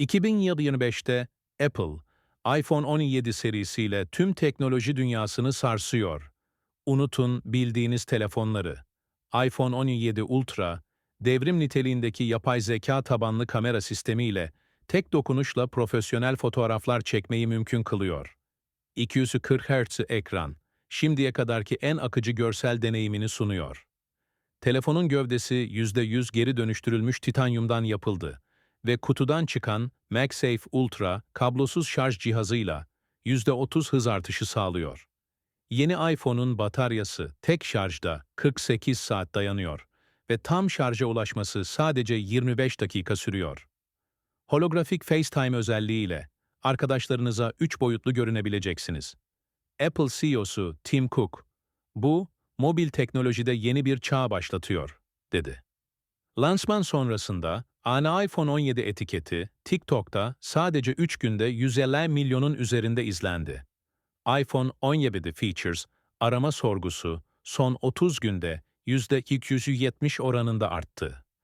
2025'te Apple, iPhone 17 serisiyle tüm teknoloji dünyasını sarsıyor. Unutun bildiğiniz telefonları. iPhone 17 Ultra, devrim niteliğindeki yapay zeka tabanlı kamera sistemiyle tek dokunuşla profesyonel fotoğraflar çekmeyi mümkün kılıyor. 240 Hz ekran, şimdiye kadarki en akıcı görsel deneyimini sunuyor. Telefonun gövdesi %100 geri dönüştürülmüş titanyumdan yapıldı ve kutudan çıkan MagSafe Ultra kablosuz şarj cihazıyla %30 hız artışı sağlıyor. Yeni iPhone'un bataryası tek şarjda 48 saat dayanıyor ve tam şarja ulaşması sadece 25 dakika sürüyor. Holografik FaceTime özelliğiyle arkadaşlarınıza 3 boyutlu görünebileceksiniz. Apple CEO'su Tim Cook, bu, mobil teknolojide yeni bir çağ başlatıyor, dedi. Lansman sonrasında ana iPhone 17 etiketi TikTok'ta sadece 3 günde 150 milyonun üzerinde izlendi. iPhone 17 features arama sorgusu son 30 günde %270 oranında arttı.